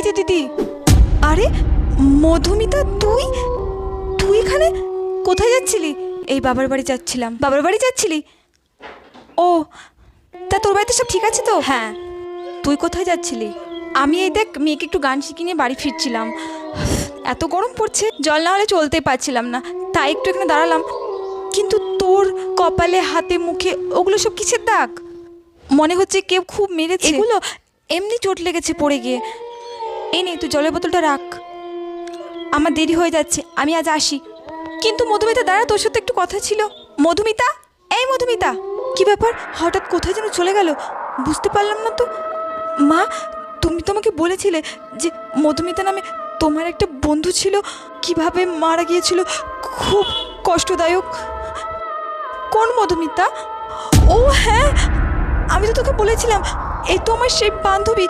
এই যে দিদি আরে মধুমিতা তুই? তুই এখানে কোথায় যাচ্ছিলি? এই বাবার বাড়ি যাচ্ছিলাম। বাবার বাড়ি যাচ্ছিলি? ও তা তোর বাড়িতে সব ঠিক আছে তো? হ্যাঁ। তুই কোথায় যাচ্ছিলি? আমি এই দেখ মেয়েকে একটু গান শিখিয়ে নিয়ে বাড়ি ফিরছিলাম। এত গরম পড়ছে জল না হলে চলতেই পারছিলাম না। তাই একটু এখানে দাঁড়ালাম। কিন্তু তোর কপালে হাতে মুখে ওগুলো সব কিসের দাগ? মনে হচ্ছে কেউ খুব মেরেছে। এগুলো এমনি চোট লেগেছে পড়ে গিয়ে। এই নে, তুই জলের বোতলটা রাখ। আমার দেরি হয়ে যাচ্ছে, আমি আজ আসি। কিন্তু মধুমিতা, দাঁড়া, তোর সাথে একটু কথা ছিল। মধুমিতা? এই মধুমিতা, কি ব্যাপার? হঠাৎ কোথায় যেন চলে গেল? বুঝতে পারলাম না তো। মা, তুমি তোমাকে বলেছিলে যে মধুমিতা নামে তোমার একটা বন্ধু ছিল, কীভাবে মারা গিয়েছিল, খুব কষ্টদায়ক। কোন মধুমিতা? ও হ্যাঁ আমি তো তোকে বলেছিলাম এই তো আমার সেই বান্ধবী।